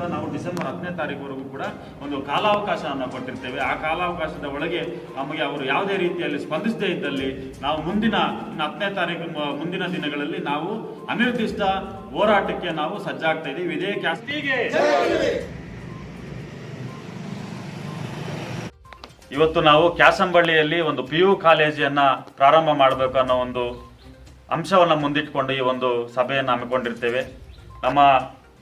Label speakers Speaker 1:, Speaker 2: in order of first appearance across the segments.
Speaker 1: ಕೂಡ ನಾವು ಡಿಸೆಂಬರ್ ಹತ್ತನೇ ತಾರೀಕುವರೆಗೂ ಕೂಡ ಒಂದು ಕಾಲಾವಕಾಶವನ್ನು ಕೊಟ್ಟಿರ್ತೇವೆ. ಆ ಕಾಲಾವಕಾಶದ ಒಳಗೆ ನಮಗೆ ಅವರು ಯಾವುದೇ ರೀತಿಯಲ್ಲಿ ಸ್ಪಂದಿಸದೇ ಇದ್ದಲ್ಲಿ ನಾವು ಮುಂದಿನ ಹತ್ತನೇ ತಾರೀಕು ಮುಂದಿನ ದಿನಗಳಲ್ಲಿ ನಾವು ಅನಿರ್ದಿಷ್ಟ ಹೋರಾಟಕ್ಕೆ ನಾವು ಸಜ್ಜಾಗ್ತಾ ಇದ್ದೀವಿ. ಇದೇ ಕ್ಯಾಸ್ಟಿಗೆ ಇವತ್ತು ನಾವು ಕ್ಯಾಸಂಬಳ್ಳಿಯಲ್ಲಿ ಒಂದು ಪಿ ಯು ಕಾಲೇಜನ್ನು ಪ್ರಾರಂಭ ಮಾಡಬೇಕು ಅನ್ನೋ ಒಂದು ಅಂಶವನ್ನು ಮುಂದಿಟ್ಕೊಂಡು ಈ ಒಂದು ಸಭೆಯನ್ನು ಹಮ್ಮಿಕೊಂಡಿರ್ತೇವೆ. ನಮ್ಮ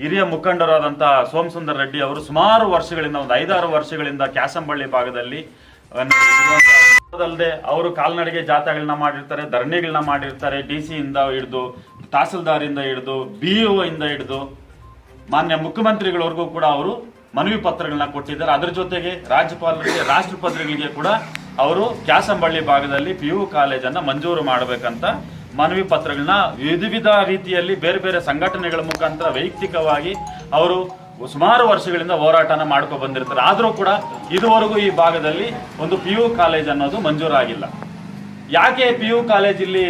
Speaker 1: ಹಿರಿಯ ಮುಖಂಡರಾದಂತಹ ಸೋಮಸುಂದರ್ ರೆಡ್ಡಿ ಅವರು ಸುಮಾರು ವರ್ಷಗಳಿಂದ, ಒಂದು ಐದಾರು ವರ್ಷಗಳಿಂದ ಕ್ಯಾಸಂಬಳ್ಳಿ ಭಾಗದಲ್ಲಿ ಅದಲ್ಲದೆ ಅವರು ಕಾಲ್ನಡಿಗೆ ಜಾಥಾಗಳನ್ನ ಮಾಡಿರ್ತಾರೆ ಧರಣಿಗಳನ್ನ ಮಾಡಿರ್ತಾರೆ, ಡಿ ಸಿ ಇಂದ ಹಿಡಿದು, ತಹಸೀಲ್ದಾರಿಂದ ಹಿಡಿದು, ಬಿ ಇಂದ ಹಿಡಿದು. ಮಾನ್ಯ ಮುಖ್ಯಮಂತ್ರಿಗಳವರೆಗೂ ಕೂಡ ಅವರು ಮನವಿ ಪತ್ರಗಳನ್ನ ಕೊಟ್ಟಿದ್ದಾರೆ. ಅದರ ಜೊತೆಗೆ ರಾಜ್ಯಪಾಲರಿಗೆ, ರಾಷ್ಟ್ರಪತಿಗಳಿಗೆ ಕೂಡ ಅವರು ಕ್ಯಾಸಂಬಳ್ಳಿ ಭಾಗದಲ್ಲಿ ಪಿ ಯು ಕಾಲೇಜನ್ನು ಮಂಜೂರು ಮಾಡಬೇಕಂತ ಮನವಿ ಪತ್ರಗಳನ್ನ ವಿಧ ವಿಧ ರೀತಿಯಲ್ಲಿ ಬೇರೆ ಬೇರೆ ಸಂಘಟನೆಗಳ ಮುಖಾಂತರ ವೈಯಕ್ತಿಕವಾಗಿ ಅವರು ಸುಮಾರು ವರ್ಷಗಳಿಂದ ಹೋರಾಟನ ಮಾಡ್ಕೊ ಬಂದಿರ್ತಾರೆ. ಆದರೂ ಕೂಡ ಇದುವರೆಗೂ ಈ ಭಾಗದಲ್ಲಿ ಒಂದು ಪಿ ಯು ಕಾಲೇಜ್ ಅನ್ನೋದು ಮಂಜೂರಾಗಿಲ್ಲ ಯಾಕೆ ಪಿ ಯು ಕಾಲೇಜ್ ಇಲ್ಲಿ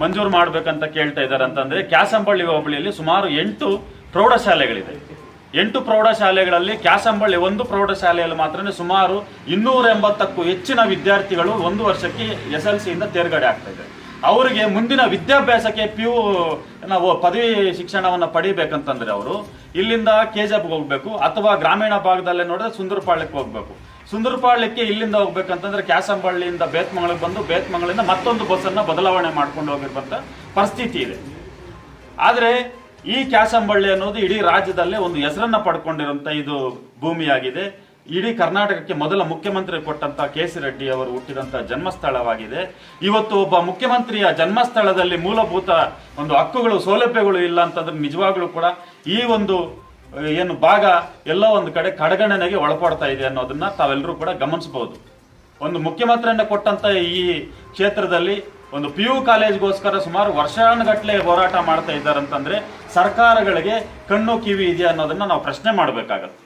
Speaker 1: ಮಂಜೂರು ಮಾಡಬೇಕಂತ ಕೇಳ್ತಾ ಇದ್ದಾರೆ ಅಂತಂದ್ರೆ ಕ್ಯಾಸಂಬಳ್ಳಿ ಹೋಬಳಿಯಲ್ಲಿ ಸುಮಾರು ಎಂಟು ಪ್ರೌಢಶಾಲೆಗಳಿದೆ. ಎಂಟು ಪ್ರೌಢಶಾಲೆಗಳಲ್ಲಿ ಕ್ಯಾಸಂಬಳ್ಳಿ ಒಂದು ಪ್ರೌಢಶಾಲೆಯಲ್ಲಿ ಮಾತ್ರ ಸುಮಾರು ಇನ್ನೂರ ಎಂಬತ್ತಕ್ಕೂ ಹೆಚ್ಚಿನ ವಿದ್ಯಾರ್ಥಿಗಳು ಒಂದು ವರ್ಷಕ್ಕೆ ಎಸ್ ಎಲ್ ಸಿಯಿಂದ ತೇರ್ಗಡೆ ಆಗ್ತಾ ಇದೆ ಅವರಿಗೆ ಮುಂದಿನ ವಿದ್ಯಾಭ್ಯಾಸಕ್ಕೆ ಪಿ ಯು, ನಾವು ಪದವಿ ಶಿಕ್ಷಣವನ್ನು ಪಡಿಬೇಕಂತಂದ್ರೆ ಅವರು, ಇಲ್ಲಿಂದ ಕೆ ಹೋಗಬೇಕು, ಅಥವಾ ಗ್ರಾಮೀಣ ಭಾಗದಲ್ಲೇ ನೋಡಿದ್ರೆ ಸುಂದರಪಾಳ್ಯಕ್ಕೆ ಹೋಗಬೇಕು. ಸುಂದರಪಾಳ್ಯಕ್ಕೆ ಇಲ್ಲಿಂದ ಹೋಗ್ಬೇಕಂತಂದ್ರೆ ಕ್ಯಾಸಂಬಳ್ಳಿಯಿಂದ ಬೇತ್ಮಂಗಳಿಗೆ ಬಂದು ಬೇತ್ಮಂಗಳಿಂದ ಮತ್ತೊಂದು ಬಸ್ಸನ್ನು ಬದಲಾವಣೆ ಮಾಡ್ಕೊಂಡು ಹೋಗಿರುವಂತ ಪರಿಸ್ಥಿತಿ ಇದೆ. ಆದರೆ ಈ ಕ್ಯಾಸಂಬಳ್ಳಿ ಅನ್ನೋದು ಇಡೀ ರಾಜ್ಯದಲ್ಲೇ ಒಂದು ಹೆಸರನ್ನ ಪಡ್ಕೊಂಡಿರುವಂತ ಇದು ಭೂಮಿಯಾಗಿದೆ. ಇಡೀ ಕರ್ನಾಟಕಕ್ಕೆ ಮೊದಲ ಮುಖ್ಯಮಂತ್ರಿ ಕೊಟ್ಟಂತ ಕೆ ಸಿ ರೆಡ್ಡಿ ಅವರು ಹುಟ್ಟಿದಂತ ಜನ್ಮಸ್ಥಳವಾಗಿದೆ. ಇವತ್ತು ಒಬ್ಬ ಮುಖ್ಯಮಂತ್ರಿಯ ಜನ್ಮಸ್ಥಳದಲ್ಲಿ ಮೂಲಭೂತ ಒಂದು ಹಕ್ಕುಗಳು, ಸೌಲಭ್ಯಗಳು ಇಲ್ಲ ಅಂತಂದ್ರೆ ನಿಜವಾಗ್ಲೂ ಕೂಡ ಈ ಒಂದು ಏನು ಭಾಗ ಎಲ್ಲ ಒಂದು ಕಡೆ ಕಡೆಗಣನೆಗೆ ಒಳಪಡ್ತಾ ಇದೆ ಅನ್ನೋದನ್ನ ತಾವೆಲ್ಲರೂ ಕೂಡ ಗಮನಿಸಬಹುದು. ಒಂದು ಮುಖ್ಯಮಂತ್ರಿಯನ್ನು ಕೊಟ್ಟಂತ ಈ ಕ್ಷೇತ್ರದಲ್ಲಿ ಒಂದು ಪಿ ಯು ಕಾಲೇಜ್ಗೋಸ್ಕರ ಸುಮಾರು ವರ್ಷಾನುಗಟ್ಟಲೆ ಹೋರಾಟ ಮಾಡ್ತಾ ಇದ್ದಾರೆ ಅಂತಂದ್ರೆ ಸರ್ಕಾರಗಳಿಗೆ ಕಣ್ಣು ಕಿವಿ ಇದೆಯಾ ಅನ್ನೋದನ್ನ ನಾವು ಪ್ರಶ್ನೆ ಮಾಡಬೇಕಾಗತ್ತೆ.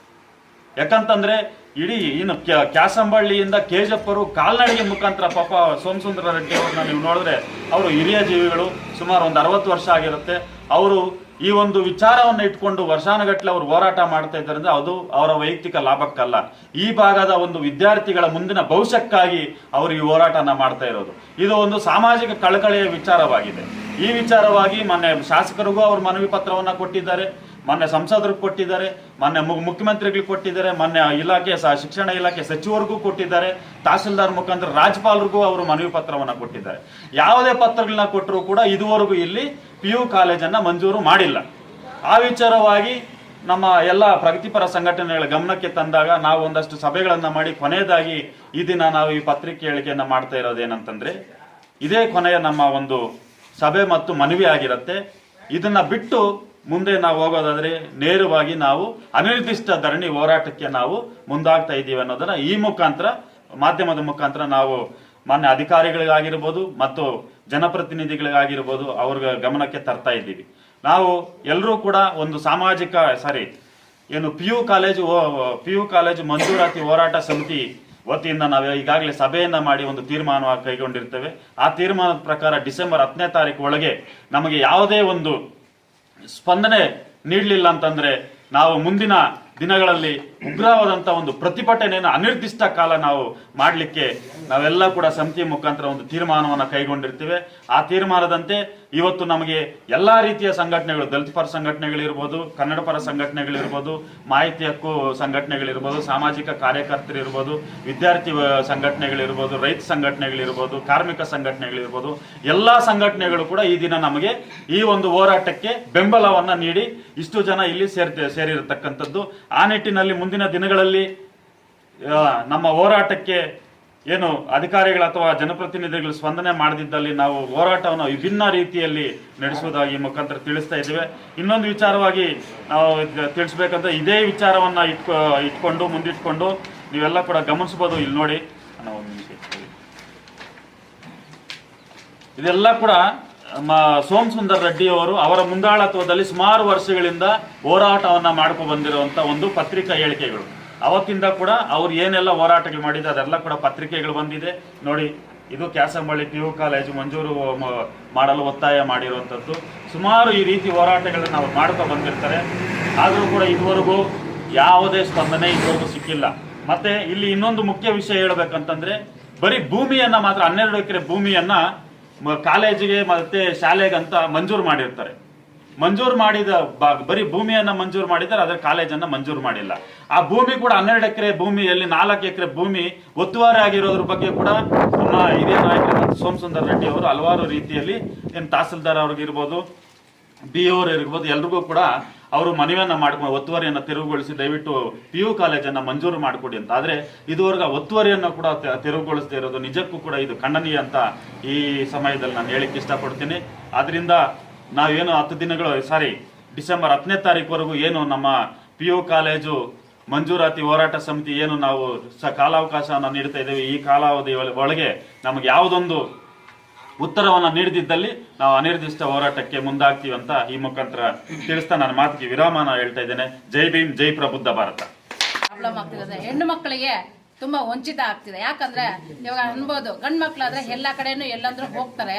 Speaker 1: ಯಾಕಂತಂದ್ರೆ ಇಡೀ ಇನ್ನು ಕ್ಯಾ- ಕ್ಯಾಸಂಬಳ್ಳಿಯಿಂದ ಕೇಜಪ್ಪರು ಕಾಲ್ನಡಿಗೆ ಮುಖಾಂತರ ಪಾಪ ಸೋಮಸುಂದರ ರೆಡ್ಡಿ ಅವ್ರನ್ನ ನೀವು ನೋಡಿದ್ರೆ ಅವರು ಹಿರಿಯ ಜೀವಿಗಳು ಸುಮಾರು ಒಂದು ಅರವತ್ತು ವರ್ಷ ಆಗಿರುತ್ತೆ. ಅವರು ಈ ಒಂದು ವಿಚಾರವನ್ನು ಇಟ್ಕೊಂಡು ವರ್ಷಾನುಗಟ್ಟಲೆ ಅವರು ಹೋರಾಟ ಮಾಡ್ತಾ ಇದ್ದಾರೆ ಅದು ಅವರ ವೈಯಕ್ತಿಕ ಲಾಭಕ್ಕಲ್ಲ. ಈ ಭಾಗದ ಒಂದು ವಿದ್ಯಾರ್ಥಿಗಳ ಮುಂದಿನ ಭವಿಷ್ಯಕ್ಕಾಗಿ ಅವರು ಈ ಹೋರಾಟನ ಮಾಡ್ತಾ ಇರೋದು. ಇದು ಒಂದು ಸಾಮಾಜಿಕ ಕಳಕಳಿಯ ವಿಚಾರವಾಗಿದೆ. ಈ ವಿಚಾರವಾಗಿ ಮೊನ್ನೆ ಶಾಸಕರಿಗೂ ಅವರು ಮನವಿ ಪತ್ರವನ್ನ ಕೊಟ್ಟಿದ್ದಾರೆ. ಮೊನ್ನೆ ಸಂಸದರಿಗೆ ಕೊಟ್ಟಿದ್ದಾರೆ, ಮೊನ್ನೆ ಮುಖ್ಯಮಂತ್ರಿಗಳಿಗೆ ಕೊಟ್ಟಿದ್ದಾರೆ, ಮೊನ್ನೆ ಇಲಾಖೆ ಶಿಕ್ಷಣ ಇಲಾಖೆ ಸಚಿವರಿಗೂ ಕೊಟ್ಟಿದ್ದಾರೆ, ತಹಸೀಲ್ದಾರ್ ಮುಖಾಂತರ ರಾಜ್ಯಪಾಲರಿಗೂ ಅವರು ಮನವಿ ಪತ್ರವನ್ನು ಕೊಟ್ಟಿದ್ದಾರೆ. ಯಾವುದೇ ಪತ್ರಗಳನ್ನ ಕೊಟ್ಟರು ಕೂಡ ಇದುವರೆಗೂ ಇಲ್ಲಿ ಪಿ ಯು ಕಾಲೇಜನ್ನು ಮಂಜೂರು ಮಾಡಿಲ್ಲ. ಆ ವಿಚಾರವಾಗಿ ನಮ್ಮ ಎಲ್ಲ ಪ್ರಗತಿಪರ ಸಂಘಟನೆಗಳ ಗಮನಕ್ಕೆ ತಂದಾಗ ನಾವು ಒಂದಷ್ಟು ಸಭೆಗಳನ್ನು ಮಾಡಿ ಕೊನೆಯದಾಗಿ ಈ ದಿನ ನಾವು ಈ ಪತ್ರಿಕೆ ಹೇಳಿಕೆಯನ್ನು ಮಾಡ್ತಾ ಇರೋದೇನಂತಂದರೆ ಇದೇ ಕೊನೆಯ ನಮ್ಮ ಒಂದು ಸಭೆ ಮತ್ತು ಮನವಿ ಆಗಿರುತ್ತೆ. ಇದನ್ನ ಬಿಟ್ಟು ಮುಂದೆ ನಾವು ಹೋಗೋದಾದ್ರೆ ನೇರವಾಗಿ ನಾವು ಅನಿರ್ದಿಷ್ಟ ಧರಣಿ ಹೋರಾಟಕ್ಕೆ ನಾವು ಮುಂದಾಗ್ತಾ ಇದ್ದೀವಿ ಅನ್ನೋದನ್ನ ಈ ಮುಖಾಂತರ, ಮಾಧ್ಯಮದ ಮುಖಾಂತರ ನಾವು ಮಾನ್ಯ ಅಧಿಕಾರಿಗಳಿಗಾಗಿರ್ಬೋದು ಮತ್ತು ಜನಪ್ರತಿನಿಧಿಗಳಿಗಾಗಿರ್ಬೋದು ಅವ್ರ ಗಮನಕ್ಕೆ ತರ್ತಾ ಇದ್ದೀವಿ. ನಾವು ಎಲ್ಲರೂ ಕೂಡ ಒಂದು ಸಾಮಾಜಿಕ, ಸಾರಿ, ಏನು P U college P U college ಮಂಜೂರಾತಿ ಹೋರಾಟ ಸಮಿತಿ ವತಿಯಿಂದ ನಾವು ಈಗಾಗಲೇ ಸಭೆಯನ್ನ ಮಾಡಿ ಒಂದು ತೀರ್ಮಾನ ಕೈಗೊಂಡಿರ್ತೇವೆ. ಆ ತೀರ್ಮಾನದ ಪ್ರಕಾರ ಡಿಸೆಂಬರ್ ಹತ್ತನೇ ತಾರೀಕು ಒಳಗೆ ನಮಗೆ ಯಾವುದೇ ಒಂದು ಸ್ಪಂದನೆ ನೀಡಲಿಲ್ಲ ಅಂತಂದ್ರೆ ನಾವು ಮುಂದಿನ ದಿನಗಳಲ್ಲಿ ಉಗ್ರವಾದಂತ ಒಂದು ಪ್ರತಿಭಟನೆಯನ್ನು ಅನಿರ್ದಿಷ್ಟ ಕಾಲ ನಾವು ಮಾಡಲಿಕ್ಕೆ ನಾವೆಲ್ಲ ಕೂಡ ಸಮಿತಿ ಮುಖಾಂತರ ಒಂದು ತೀರ್ಮಾನವನ್ನು ಕೈಗೊಂಡಿರ್ತೇವೆ. ಆ ತೀರ್ಮಾನದಂತೆ ಇವತ್ತು ನಮಗೆ ಎಲ್ಲಾ ರೀತಿಯ ಸಂಘಟನೆಗಳು, ದಲಿತ ಪರ ಸಂಘಟನೆಗಳಿರ್ಬೋದು, ಕನ್ನಡ ಪರ ಸಂಘಟನೆಗಳಿರ್ಬೋದು, ಮಾಹಿತಿ ಹಕ್ಕು ಸಂಘಟನೆಗಳಿರ್ಬೋದು, ಸಾಮಾಜಿಕ ಕಾರ್ಯಕರ್ತರಿರ್ಬೋದು, ವಿದ್ಯಾರ್ಥಿ ಸಂಘಟನೆಗಳಿರ್ಬೋದು, ರೈತ ಸಂಘಟನೆಗಳಿರ್ಬೋದು, ಕಾರ್ಮಿಕ ಸಂಘಟನೆಗಳಿರ್ಬೋದು, ಎಲ್ಲಾ ಸಂಘಟನೆಗಳು ಕೂಡ ಈ ದಿನ ನಮಗೆ ಈ ಒಂದು ಹೋರಾಟಕ್ಕೆ ಬೆಂಬಲವನ್ನ ನೀಡಿ ಇಷ್ಟು ಜನ ಇಲ್ಲಿ ಸೇರ್ತೇ, ಸೇರಿರತಕ್ಕಂಥದ್ದು. ಆ ನಿಟ್ಟಿನಲ್ಲಿ ಮುಂದಿನ ದಿನಗಳಲ್ಲಿ ನಮ್ಮ ಹೋರಾಟಕ್ಕೆ ಏನು ಅಧಿಕಾರಿಗಳು ಅಥವಾ ಜನಪ್ರತಿನಿಧಿಗಳು ಸ್ಪಂದನೆ ಮಾಡದಿದ್ದಲ್ಲಿ ನಾವು ಹೋರಾಟವನ್ನು ವಿಭಿನ್ನ ರೀತಿಯಲ್ಲಿ ನಡೆಸುವುದಾಗಿ ಮುಖಾಂತರ ತಿಳಿಸ್ತಾ ಇದ್ದೇವೆ ಇನ್ನೊಂದು ವಿಚಾರವಾಗಿ ನಾವು ತಿಳಿಸ್ಬೇಕಂದ್ರೆ ಇದೇ ವಿಚಾರವನ್ನ ಇಟ್ಕೊ, ಇಟ್ಕೊಂಡು, ಮುಂದಿಟ್ಕೊಂಡು ನೀವೆಲ್ಲ ಕೂಡ ಗಮನಿಸಬಹುದು ಇಲ್ಲಿ ನೋಡಿ ಇಟ್ಕೊಳ್ಳಿ. ಇದೆಲ್ಲ ಕೂಡ ನಮ್ಮ ಸೋಮ್ ಸುಂದರ್ ರೆಡ್ಡಿ ಅವರು ಅವರ ಮುಂದಾಳತ್ವದಲ್ಲಿ ಸುಮಾರು ವರ್ಷಗಳಿಂದ ಹೋರಾಟವನ್ನು ಮಾಡ್ಕೊಂಡು ಬಂದಿರುವಂತ ಒಂದು ಪತ್ರಿಕಾ ಹೇಳಿಕೆಗಳು. ಅವತ್ತಿಂದ ಕೂಡ ಅವ್ರು ಏನೆಲ್ಲ ಹೋರಾಟಗಳು ಮಾಡಿದೆ, ಅದೆಲ್ಲ ಕೂಡ ಪತ್ರಿಕೆಗಳು ಬಂದಿದೆ. ನೋಡಿ, ಇದು ಕ್ಯಾಸಂಬಳ್ಳಿ ಪಿ ಯು ಕಾಲೇಜು ಮಂಜೂರು ಮಾಡಲು ಒತ್ತಾಯ ಮಾಡಿರುವಂಥದ್ದು ಸುಮಾರು ಈ ರೀತಿ ಹೋರಾಟಗಳನ್ನು ನಾವು ಮಾಡ್ಕೊಂಡು ಬಂದಿರ್ತಾರೆ. ಆದರೂ ಕೂಡ ಇದುವರೆಗೂ ಯಾವುದೇ ಸ್ಪಂದನೆ ಇದುವರೆಗೂ ಸಿಕ್ಕಿಲ್ಲ. ಮತ್ತೆ ಇಲ್ಲಿ ಇನ್ನೊಂದು ಮುಖ್ಯ ವಿಷಯ ಹೇಳ್ಬೇಕಂತಂದ್ರೆ, ಬರೀ ಭೂಮಿಯನ್ನ ಮಾತ್ರ, ಹನ್ನೆರಡು ಎಕರೆ ಭೂಮಿಯನ್ನ ಕಾಲೇಜಿಗೆ ಮತ್ತೆ ಶಾಲೆಗಂತ ಮಂಜೂರು ಮಾಡಿರ್ತಾರೆ. ಮಂಜೂರು ಮಾಡಿದ ಬರೀ ಭೂಮಿಯನ್ನ ಮಂಜೂರು ಮಾಡಿದ್ದಾರೆ ಅದರ ಕಾಲೇಜನ್ನ ಮಂಜೂರು ಮಾಡಿಲ್ಲ. ಆ ಭೂಮಿ ಕೂಡ ಹನ್ನೆರಡು ಎಕರೆ ಭೂಮಿಯಲ್ಲಿ ನಾಲ್ಕು ಎಕರೆ ಭೂಮಿ ಒತ್ತುವಾರಿ ಆಗಿರೋದ್ರ ಬಗ್ಗೆ ಕೂಡ ನಮ್ಮ ಹಿರಿಯ ನಾಯಕ ಸೋಮಸುಂದರ ರೆಡ್ಡಿ ಅವರು ಹಲವಾರು ರೀತಿಯಲ್ಲಿ ಏನು ತಹಸೀಲ್ದಾರ್ ಅವ್ರಿಗಿರ್ಬೋದು, ಬಿ ಅವ್ರು ಇರ್ಬೋದು, ಎಲ್ರಿಗೂ ಕೂಡ ಅವರು ಮನವಿಯನ್ನ ಮಾಡ್ಕೊಂಡು ಒತ್ತುವರಿಯನ್ನು ತೆರವುಗೊಳಿಸಿ ದಯವಿಟ್ಟು ಪಿ ಯು ಕಾಲೇಜನ್ನ ಮಂಜೂರು ಮಾಡಿಕೊಡಿ ಅಂತ. ಆದ್ರೆ ಇದುವರೆಗೂ ಒತ್ತುವರಿಯನ್ನು ಕೂಡ ತೆರವುಗೊಳಿಸದೇ ಇರೋದು ನಿಜಕ್ಕೂ ಕೂಡ ಇದು ಖಂಡನೀಯ ಅಂತ ಈ ಸಮಯದಲ್ಲಿ ನಾನು ಹೇಳಿಕ್ಕೆ ಇಷ್ಟಪಡ್ತೀನಿ. ಆದ್ದರಿಂದ ನಾವೇನು ಹತ್ತು ದಿನಗಳು, ಸಾರಿ, ಡಿಸೆಂಬರ್ ಹತ್ತನೇ ತಾರೀಕುವರೆಗೂ ಏನು ನಮ್ಮ ಪಿ ಯು ಕಾಲೇಜು ಮಂಜೂರಾತಿ ಹೋರಾಟ ಸಮಿತಿ ಏನು ನಾವು ಸ, ಕಾಲಾವಕಾಶವನ್ನು ನೀಡ್ತಾ ಇದ್ದೇವೆ. ಈ ಕಾಲಾವಧಿ ಒಳ- ಒಳಗೆ ನಮಗೆ ಯಾವುದೊಂದು ಉತ್ತರವನ್ನ ನೀಡದಿದ್ದಲ್ಲಿ ನಾವು ಅನಿರ್ದಿಷ್ಟ ಹೋರಾಟಕ್ಕೆ ಮುಂದಾಗ್ತೀವಿ ಅಂತ ಈ ಮುಖಾಂತರ ತಿಳಿಸ್ತಾ ನನ್ನ ಮಾತಿಗೆ ವಿರಾಮನ ಹೇಳ್ತಾ ಇದ್ದೇನೆ. ಜೈ ಭೀಮ್, ಜೈ ಪ್ರಬುದ್ಧ ಭಾರತ.
Speaker 2: ಪ್ರಾಬ್ಲಮ್ ಹೆಣ್ಣು ಮಕ್ಕಳಿಗೆ ತುಂಬಾ ವಂಚಿತ ಆಗ್ತಿದೆ. ಯಾಕಂದ್ರೆ ಇವಾಗ ಅನ್ಬೋದು, ಗಂಡು ಮಕ್ಳಾದ್ರೆ ಎಲ್ಲ ಕಡೆನೂ ಎಲ್ಲಾದ್ರೂ ಹೋಗ್ತಾರೆ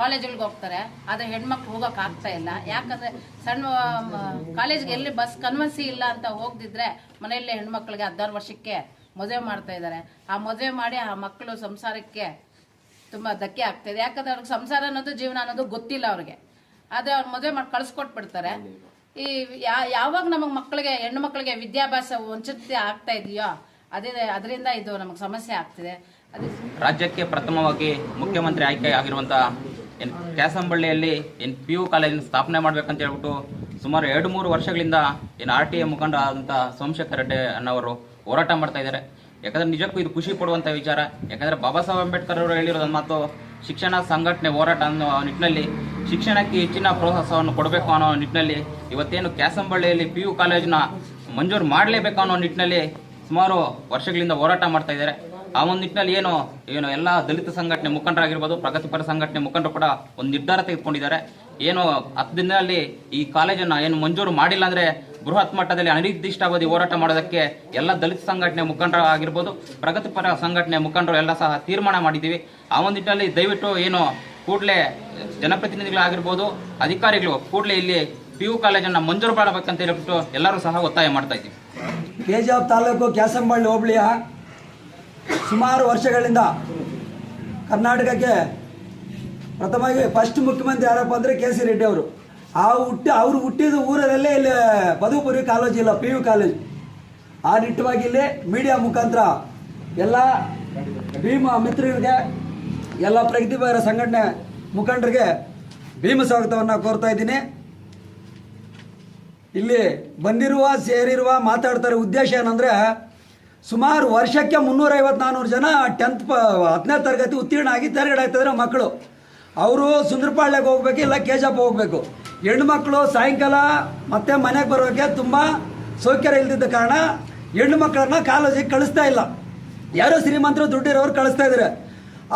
Speaker 2: ಕಾಲೇಜ್ಗಳಿಗೆ ಹೋಗ್ತಾರೆ, ಆದ್ರೆ ಹೆಣ್ಮಕ್ಳು ಹೋಗಕ್ ಆಗ್ತಾ ಇಲ್ಲ. ಯಾಕಂದ್ರೆ ಸಣ್ಣ ಕಾಲೇಜ್ಗೆ ಎಲ್ಲಿ ಬಸ್ ಕನ್ವನ್ಸಿ ಇಲ್ಲ ಅಂತ ಹೋಗ್ದಿದ್ರೆ ಮನೆಯಲ್ಲೇ ಹೆಣ್ಮಕ್ಳಿಗೆ ಹದಿನಾರು ವರ್ಷಕ್ಕೆ ಮದುವೆ ಮಾಡ್ತಾ ಇದ್ದಾರೆ. ಆ ಮದುವೆ ಮಾಡಿ ಆ ಮಕ್ಕಳು ಸಂಸಾರಕ್ಕೆ ತುಂಬಾ ಧಕ್ಕೆ ಆಗ್ತಿದೆ. ಯಾಕಂದ್ರೆ ಅವ್ರಿಗೆ ಸಂಸಾರ ಅನ್ನೋದು, ಜೀವನ ಅನ್ನೋದು ಗೊತ್ತಿಲ್ಲ ಅವ್ರಿಗೆ. ಆದ್ರೆ ಅವ್ರ ಮದುವೆ ಮಾಡಿ ಕಳ್ಸಿಕೊಟ್ಬಿಡ್ತಾರೆ. ಈ ಯಾವಾಗ ನಮಗೆ ಮಕ್ಕಳಿಗೆ ಹೆಣ್ಣು ಮಕ್ಕಳಿಗೆ ವಿದ್ಯಾಭ್ಯಾಸ ವಂಚಿತ ಆಗ್ತಾ ಇದೆಯೋ, ಅದೇ, ಅದರಿಂದ ಇದು ನಮಗೆ ಸಮಸ್ಯೆ ಆಗ್ತಿದೆ. ಅದು
Speaker 3: ರಾಜ್ಯಕ್ಕೆ ಪ್ರಥಮವಾಗಿ ಮುಖ್ಯಮಂತ್ರಿ ಆಯ್ಕೆ ಆಗಿರುವಂತಹ ಕ್ಯಾಸಂಬಳ್ಳಿಯಲ್ಲಿ ಏನು ಪಿ ಯು ಕಾಲೇಜನ್ನು ಸ್ಥಾಪನೆ ಮಾಡ್ಬೇಕಂತ ಹೇಳ್ಬಿಟ್ಟು ಸುಮಾರು ಎರಡು ಮೂರು ವರ್ಷಗಳಿಂದ ಏನು ಆರ್ ಟಿ ಎ ಮುಖಂಡ ಆದಂಥ ಸೋಮಶೇಖರ್ ರೆಡ್ಡಿ ಅನ್ನೋರು ಹೋರಾಟ ಮಾಡ್ತಾ ಇದ್ದಾರೆ. ಯಾಕಂದ್ರೆ ನಿಜಕ್ಕೂ ಇದು ಖುಷಿ ಪಡುವಂಥ ವಿಚಾರ. ಯಾಕಂದ್ರೆ ಬಾಬಾ ಸಾಹೇಬ್ ಅಂಬೇಡ್ಕರ್ ಅವರು ಹೇಳಿರೋದು ಮಾತು, ಶಿಕ್ಷಣ ಸಂಘಟನೆ ಹೋರಾಟ ಅನ್ನೋ ನಿಟ್ಟಿನಲ್ಲಿ ಶಿಕ್ಷಣಕ್ಕೆ ಹೆಚ್ಚಿನ ಪ್ರೋತ್ಸಾಹವನ್ನು ಕೊಡಬೇಕು ಅನ್ನೋ ನಿಟ್ಟಿನಲ್ಲಿ, ಇವತ್ತೇನು ಕ್ಯಾಸಂಬಳ್ಳಿಯಲ್ಲಿ ಪಿ ಯು ಕಾಲೇಜನ್ನ ಮಂಜೂರು ಮಾಡಲೇಬೇಕು ಅನ್ನೋ ನಿಟ್ಟಿನಲ್ಲಿ ಸುಮಾರು ವರ್ಷಗಳಿಂದ ಹೋರಾಟ ಮಾಡ್ತಾ ಇದ್ದಾರೆ. ಆ ಒಂದು ನಿಟ್ಟಿನಲ್ಲಿ ಏನು ಏನು ಎಲ್ಲ ದಲಿತ ಸಂಘಟನೆ ಮುಖಂಡರಾಗಿರ್ಬೋದು, ಪ್ರಗತಿಪರ ಸಂಘಟನೆ ಮುಖಂಡರು ಕೂಡ ಒಂದು ನಿರ್ಧಾರ ತೆಗೆದುಕೊಂಡಿದ್ದಾರೆ. ಏನು ಹತ್ತು ದಿನದಲ್ಲಿ ಈ ಕಾಲೇಜನ್ನು ಏನು ಮಂಜೂರು ಮಾಡಿಲ್ಲ ಅಂದ್ರೆ ಬೃಹತ್ ಮಟ್ಟದಲ್ಲಿ ಅನಿರ್ದಿಷ್ಟಾವಧಿ ಹೋರಾಟ ಮಾಡೋದಕ್ಕೆ ಎಲ್ಲ ದಲಿತ ಸಂಘಟನೆ ಮುಖಂಡರಾಗಿರ್ಬೋದು ಪ್ರಗತಿಪರ ಸಂಘಟನೆ ಮುಖಂಡರು ಎಲ್ಲ ಸಹ ತೀರ್ಮಾನ ಮಾಡಿದ್ದೀವಿ. ಆ ಒಂದು ನಿಟ್ಟಿನಲ್ಲಿ ದಯವಿಟ್ಟು ಏನು ಕೂಡಲೇ ಜನಪ್ರತಿನಿಧಿಗಳಾಗಿರ್ಬೋದು, ಅಧಿಕಾರಿಗಳು ಕೂಡಲೇ ಇಲ್ಲಿ ಪಿ ಯು ಕಾಲೇಜನ್ನು ಮಂಜೂರು ಮಾಡಬೇಕಂತ ಹೇಳ್ಬಿಟ್ಟು ಎಲ್ಲರೂ ಸಹ ಒತ್ತಾಯ ಮಾಡ್ತಾ ಇದ್ದೀವಿ.
Speaker 4: ಕೆಜಿಎಫ್ ತಾಲೂಕು ಕ್ಯಾಸಂಬಳ್ಳಿ ಹೋಬಳಿಯ ಸುಮಾರು ವರ್ಷಗಳಿಂದ ಕರ್ನಾಟಕಕ್ಕೆ ಪ್ರಥಮವಾಗಿ ಫಸ್ಟ್ ಮುಖ್ಯಮಂತ್ರಿ ಯಾರಪ್ಪ ಅಂದರೆ ಕೆ ಸಿ ರೆಡ್ಡಿ ಅವರು. ಆ ಹುಟ್ಟಿ, ಅವರು ಹುಟ್ಟಿದ ಊರಲ್ಲೇ ಇಲ್ಲಿ ಪದವಿಪೂರ್ವ ಕಾಲೇಜ್ ಇಲ್ಲ, ಪಿ ಯು ಕಾಲೇಜ್. ಆ ನಿಟ್ಟವಾಗಿ ಇಲ್ಲಿ ಮೀಡಿಯಾ ಮುಖಾಂತರ ಎಲ್ಲ ಭೀಮ ಮಿತ್ರರಿಗೆ, ಎಲ್ಲ ಪ್ರಗತಿಪರ ಸಂಘಟನೆ ಮುಖಂಡರಿಗೆ ಭೀಮ ಸ್ವಾಗತವನ್ನು ಕೋರ್ತಾ ಇದ್ದೀನಿ. ಇಲ್ಲಿ ಬಂದಿರುವ, ಸೇರಿರುವ, ಮಾತಾಡ್ತಾರೆ ಉದ್ದೇಶ ಏನಂದ್ರೆ, ಸುಮಾರು ವರ್ಷಕ್ಕೆ ಮುನ್ನೂರೈವತ್ತು ನಾನ್ನೂರು ಜನ ಟೆಂತ್ ಪ, ಹತ್ತನೇ ತರಗತಿ ಉತ್ತೀರ್ಣ ಆಗಿ ತೆರಗಡೆ ಆಗ್ತಿದ್ರೆ ಮಕ್ಕಳು. ಅವರು ಸುಂದರಪಾಳ್ಯಕ್ಕೆ ಹೋಗ್ಬೇಕು, ಇಲ್ಲ ಕೇಜಪ್ಪ ಹೋಗ್ಬೇಕು. ಹೆಣ್ಣು ಮಕ್ಕಳು ಸಾಯಂಕಾಲ ಮತ್ತೆ ಮನೆಗೆ ಬರೋಕ್ಕೆ ತುಂಬ ಸೌಕರ್ಯ ಇಲ್ದಿದ್ದ ಕಾರಣ ಹೆಣ್ಣು ಮಕ್ಕಳನ್ನ ಕಾಲೇಜಿಗೆ ಕಳಿಸ್ತಾ ಇಲ್ಲ. ಯಾರೋ ಶ್ರೀಮಂತರು ದುಡ್ಡಿರೋರು ಕಳಿಸ್ತಾ ಇದ್ದಾರೆ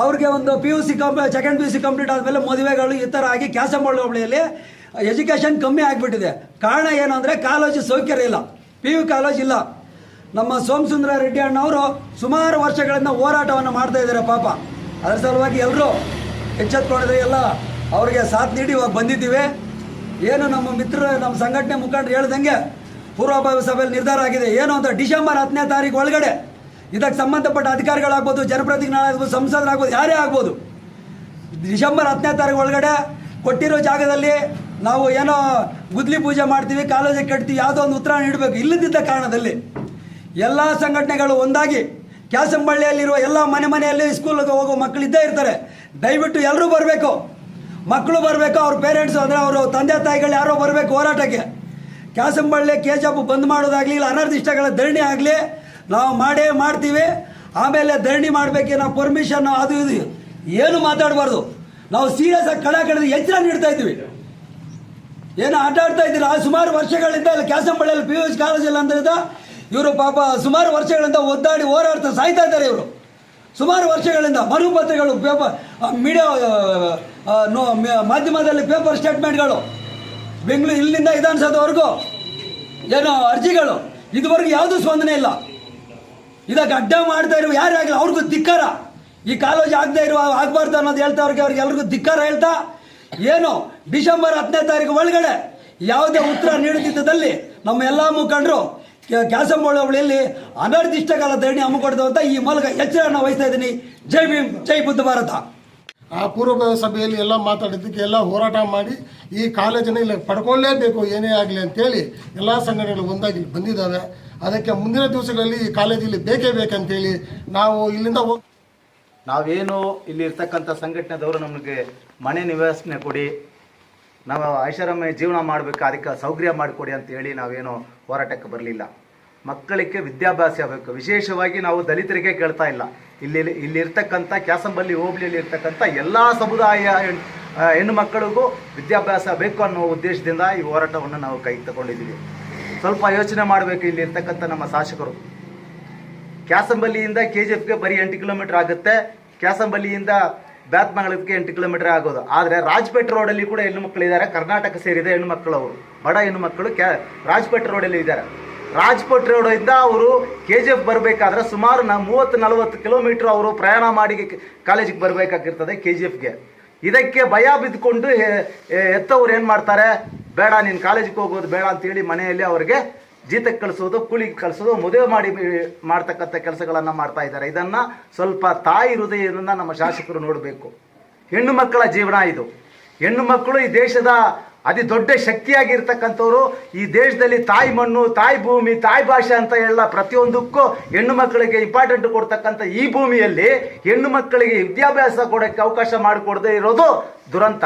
Speaker 4: ಅವ್ರಿಗೆ ಒಂದು P U C comp second P U C complete ಆದಮೇಲೆ ಮದುವೆಗಳು ಈ ಥರ ಆಗಿ ಕ್ಯಾಸಂಬಳ್ಳಿ ಹೋಬಳಿಯಲ್ಲಿ ಎಜುಕೇಷನ್ ಕಮ್ಮಿ ಆಗಿಬಿಟ್ಟಿದೆ. ಕಾರಣ ಏನು ಅಂದರೆ ಕಾಲೇಜು ಸೌಕರ್ಯ ಇಲ್ಲ. ಪಿ ಯು ಕಾಲೇಜ್ ಇಲ್ಲ. ನಮ್ಮ ಸೋಮಸುಂದರ ರೆಡ್ಡಿ ಅಣ್ಣವರು ಸುಮಾರು ವರ್ಷಗಳಿಂದ ಹೋರಾಟವನ್ನು ಮಾಡ್ತಾ ಇದ್ದಾರೆ ಪಾಪ. ಅದರ ಸಲುವಾಗಿ ಎಲ್ಲರೂ ಎಚ್ಚೆತ್ಕೊಂಡಿದ್ರೆ ಎಲ್ಲ. ಅವರಿಗೆ ಸಾಥ್ ನೀಡಿ ಇವಾಗ ಬಂದಿದ್ದೀವಿ. ಏನು ನಮ್ಮ ಮಿತ್ರರು ನಮ್ಮ ಸಂಘಟನೆ ಮುಖಂಡರು ಹೇಳ್ದಂಗೆ ಪೂರ್ವಭಾವಿ ಸಭೆಯಲ್ಲಿ ನಿರ್ಧಾರ ಆಗಿದೆ. ಏನು ಅಂತ ಡಿಸೆಂಬರ್ ಹತ್ತನೇ ತಾರೀಕು ಒಳಗಡೆ ಇದಕ್ಕೆ ಸಂಬಂಧಪಟ್ಟ ಅಧಿಕಾರಿಗಳಾಗ್ಬೋದು, ಜನಪ್ರತಿನಿಧಿಗಳಾಗ್ಬೋದು, ಸಂಸದರಾಗ್ಬೋದು, ಯಾರೇ ಆಗ್ಬೋದು, ಡಿಸೆಂಬರ್ ಹತ್ತನೇ ತಾರೀಕು ಒಳಗಡೆ ಕೊಟ್ಟಿರೋ ಜಾಗದಲ್ಲಿ ನಾವು ಏನೋ ಗುದ್ಲಿ ಪೂಜೆ ಮಾಡ್ತೀವಿ ಕಾಲೇಜಿಗೆ ಕಟ್ತೀವಿ ಯಾವುದೋ ಒಂದು ಉತ್ತರ ನೀಡಬೇಕು. ಇಲ್ಲದಿದ್ದ ಕಾರಣದಲ್ಲಿ ಎಲ್ಲ ಸಂಘಟನೆಗಳು ಒಂದಾಗಿ ಕ್ಯಾಸಂಬಳ್ಳಿಯಲ್ಲಿರುವ ಎಲ್ಲ ಮನೆ ಮನೆಯಲ್ಲಿ ಸ್ಕೂಲ್ಗೆ ಹೋಗೋ ಮಕ್ಕಳಿದ್ದೇ ಇರ್ತಾರೆ. ದಯವಿಟ್ಟು ಎಲ್ಲರೂ ಬರಬೇಕು. ಮಕ್ಕಳು ಬರಬೇಕು, ಅವ್ರ ಪೇರೆಂಟ್ಸ್ ಅಂದರೆ ಅವರು ತಂದೆ ತಾಯಿಗಳು ಯಾರೋ ಬರಬೇಕು ಹೋರಾಟಕ್ಕೆ. ಕ್ಯಾಸಂಬಳ್ಳಿ ಕೆ ಕೇಜಪ್ ಬಂದ್ ಮಾಡೋದಾಗಲಿ, ಇಲ್ಲ ಅನರ್ಧಿಷ್ಟಗಳ ಧರಣಿ ಆಗಲಿ, ನಾವು ಮಾಡೇ ಮಾಡ್ತೀವಿ. ಆಮೇಲೆ ಧರಣಿ ಮಾಡಬೇಕು, ನಾವು ಪರ್ಮಿಷನ್ ಅದು ಇದು, ಏನು ಮಾತಾಡಬಾರ್ದು. ನಾವು ಸೀರಿಯಸ್ ಆಗಿ ಕಳ ಕಳೆದು ಎಚ್ಚರ ನೀಡ್ತಾ ಇದ್ದೀವಿ. ಏನು ಆಟ ಆಡ್ತಾ ಇದ್ದೀರಾ? ಸುಮಾರು ವರ್ಷಗಳಿಂದ ಇಲ್ಲಿ ಕ್ಯಾಸಂಬಳ್ಳಿಯಲ್ಲಿ ಪಿ ಯು ಎಸ್ ಕಾಲೇಜಲ್ಲಿ ಅಂದ್ರಿಂದ ಇವರು ಪಾಪ ಸುಮಾರು ವರ್ಷಗಳಿಂದ ಒದ್ದಾಡಿ ಹೋರಾಡ್ತಾ ಸಾಯ್ತಾ ಇದ್ದಾರೆ ಇವರು. ಸುಮಾರು ವರ್ಷಗಳಿಂದ ಮರುಪತ್ರಗಳು ಪೇಪರ್ ಮೀಡಿಯಾ ಮಾಧ್ಯಮದಲ್ಲಿ ಪೇಪರ್ ಸ್ಟೇಟ್ಮೆಂಟ್ಗಳು. ಬೆಂಗಳೂರು ಇಲ್ಲಿಂದ ವಿಧಾನಸೌಧವರೆಗೂ ಏನೋ ಅರ್ಜಿಗಳು. ಇದುವರೆಗೂ ಯಾವುದೂ ಸ್ಪಂದನೆ ಇಲ್ಲ. ಇದಕ್ಕೆ ಅಡ್ಡ ಮಾಡ್ತಾ ಇರುವ ಯಾರೇ ಆಗಲಿ, ಅವ್ರಿಗೂ ಧಿಕ್ಕಾರ. ಈ ಕಾಲೇಜ್ ಆಗದೆ ಇರುವ ಆಗಬಾರ್ದು ಅನ್ನೋದು ಹೇಳ್ತಾ ಅವ್ರಿಗೆ ಅವ್ರಿಗೆ ಎಲ್ರಿಗೂ ಧಿಕ್ಕಾರ ಹೇಳ್ತಾ, ಏನು, ಡಿಸೆಂಬರ್ ಹತ್ತನೇ ತಾರೀಕು ಒಳಗಡೆ ಯಾವುದೇ ಉತ್ತರ ನೀಡುತ್ತಿದ್ದಲ್ಲಿ ನಮ್ಮ ಎಲ್ಲ ಮುಖಂಡರು ಕ್ಯಾಸಂಬೋಳ ಹೋಬಳಿಯಲ್ಲಿ ಅನಿರ್ದಿಷ್ಟ ಕಾಲ ಧರಣಿ ಹಮ್ಮಿಕೊಡ್ದು ಅಂತ ಈ ಮೂಲಕ ಎಚ್ಚರವನ್ನು ವಹಿಸ್ತಾ ಇದ್ದೀನಿ. ಜೈ ಭೀಮ್, ಜೈ ಬುದ್ಧ ಭಾರತ.
Speaker 5: ಆ ಪೂರ್ವ ಸಭೆಯಲ್ಲಿ ಎಲ್ಲ ಮಾತಾಡಿದ್ದಕ್ಕೆ ಎಲ್ಲ ಹೋರಾಟ ಮಾಡಿ ಈ ಕಾಲೇಜನ್ನು ಇಲ್ಲಿ ಪಡ್ಕೊಳ್ಳೇಬೇಕು, ಏನೇ ಆಗಲಿ ಅಂತೇಳಿ ಎಲ್ಲ ಸಂಘಟನೆಗಳು ಒಂದಾಗಿ ಇಲ್ಲಿ ಬಂದಿದ್ದಾವೆ. ಅದಕ್ಕೆ ಮುಂದಿನ ದಿವಸಗಳಲ್ಲಿ ಈ ಕಾಲೇಜಲ್ಲಿ ಬೇಕೇ ಬೇಕಂತೇಳಿ ನಾವು ಇಲ್ಲಿಂದ ಹೋಗ
Speaker 6: ನಾವೇನು ಇಲ್ಲಿ ಇರ್ತಕ್ಕಂಥ ಸಂಘಟನೆದವರು ನಮಗೆ ಮನೆ ನಿವಾಸನೆ ಕೊಡಿ ನಾವು ಐಷಾರಾಮಿ ಜೀವನ ಮಾಡಬೇಕು ಅದಕ್ಕೆ ಸೌಕರ್ಯ ಮಾಡಿಕೊಡಿ ಅಂತ ಹೇಳಿ ನಾವೇನು ಹೋರಾಟಕ್ಕೆ ಬರಲಿಲ್ಲ. ಮಕ್ಕಳಿಗೆ ವಿದ್ಯಾಭ್ಯಾಸ ಆಗಬೇಕು. ವಿಶೇಷವಾಗಿ ನಾವು ದಲಿತರಿಗೆ ಕೇಳ್ತಾ ಇಲ್ಲ. ಇಲ್ಲಿ ಇಲ್ಲಿ ಇರ್ತಕ್ಕಂಥ ಕ್ಯಾಸಂಬಲ್ಲಿ ಹೋಬಳಿಯಲ್ಲಿ ಇರ್ತಕ್ಕಂಥ ಎಲ್ಲ ಸಮುದಾಯ ಹೆಣ್ಣು ಮಕ್ಕಳಿಗೂ ವಿದ್ಯಾಭ್ಯಾಸ ಬೇಕು ಅನ್ನೋ ಉದ್ದೇಶದಿಂದ ಈ ಹೋರಾಟವನ್ನು ನಾವು ಕೈ ತಗೊಂಡಿದ್ದೀವಿ. ಸ್ವಲ್ಪ ಯೋಚನೆ ಮಾಡಬೇಕು ಇಲ್ಲಿ ಇರ್ತಕ್ಕಂಥ ನಮ್ಮ ಶಾಸಕರು. ಕ್ಯಾಸಂಬಲ್ಲಿಯಿಂದ ಕೆ ಜಿ ಎಫ್ಗೆ ಬರೀ ಎಂಟು ಕಿಲೋಮೀಟರ್ ಆಗುತ್ತೆ. ಕ್ಯಾಸಂಬಲ್ಲಿಯಿಂದ ಬ್ಯಾತ್ಮಂಗಲಕ್ಕೆ ಎಂಟು ಕಿಲೋಮೀಟರ್ ಆಗೋದು. ಆದರೆ ರಾಜ್ಪೇಟ್ ರೋಡಲ್ಲಿ ಕೂಡ ಹೆಣ್ಣು ಮಕ್ಕಳಿದ್ದಾರೆ ಕರ್ನಾಟಕ ಸೇರಿದ ಹೆಣ್ಣು ಮಕ್ಕಳು ಬಡ ಹೆಣ್ಣು ಮಕ್ಕಳು ಕ್ಯಾ, ರಾಜ್ಪೇಟ್ ರೋಡಲ್ಲಿ ಇದ್ದಾರೆ. ರಾಜಪೇಟೆ ರೋಡಿಂದ ಅವರು ಕೆ ಜಿ ಎಫ್ ಬರಬೇಕಾದ್ರೆ ಸುಮಾರು ನಾ ಮೂವತ್ತು, ನಲವತ್ತು ಕಿಲೋಮೀಟರ್ ಅವರು ಪ್ರಯಾಣ ಮಾಡಿ ಕಾಲೇಜಿಗೆ ಬರಬೇಕಾಗಿರ್ತದೆ ಕೆ ಜಿ ಎಫ್ಗೆ ಇದಕ್ಕೆ ಭಯ ಬಿದ್ದುಕೊಂಡು ಎತ್ತವ್ರು ಏನು ಮಾಡ್ತಾರೆ? ಬೇಡ, ನೀನು ಕಾಲೇಜಿಗೆ ಹೋಗೋದು ಬೇಡ ಅಂತೇಳಿ ಮನೆಯಲ್ಲಿ ಅವ್ರಿಗೆ ಜೀತಕ್ಕೆ ಕಳಿಸೋದು, ಕೂಲಿಗೆ ಕಳಿಸೋದು, ಮದುವೆ ಮಾಡಿ ಮಾಡ್ತಕ್ಕಂಥ ಕೆಲಸಗಳನ್ನು ಮಾಡ್ತಾ ಇದ್ದಾರೆ. ಇದನ್ನು ಸ್ವಲ್ಪ ತಾಯಿ ಹೃದಯದಿಂದ ನಮ್ಮ ಶಾಸಕರು ನೋಡಬೇಕು. ಹೆಣ್ಣು ಮಕ್ಕಳ ಜೀವನ ಇದು. ಹೆಣ್ಣು ಮಕ್ಕಳು ಈ ದೇಶದ ಅತಿ ದೊಡ್ಡ ಶಕ್ತಿಯಾಗಿರ್ತಕ್ಕಂಥವ್ರು ಈ ದೇಶದಲ್ಲಿ ತಾಯಿ ಮಣ್ಣು, ತಾಯಿ ಭೂಮಿ, ತಾಯಿ ಭಾಷೆ ಅಂತ ಎಲ್ಲ ಪ್ರತಿಯೊಂದಕ್ಕೂ ಹೆಣ್ಣು ಮಕ್ಕಳಿಗೆ ಇಂಪಾರ್ಟೆಂಟ್ ಕೊಡ್ತಕ್ಕಂಥ ಈ ಭೂಮಿಯಲ್ಲಿ ಹೆಣ್ಣು ಮಕ್ಕಳಿಗೆ ವಿದ್ಯಾಭ್ಯಾಸ ಕೊಡೋಕ್ಕೆ ಅವಕಾಶ ಮಾಡಿಕೊಡದೇ ಇರೋದು ದುರಂತ.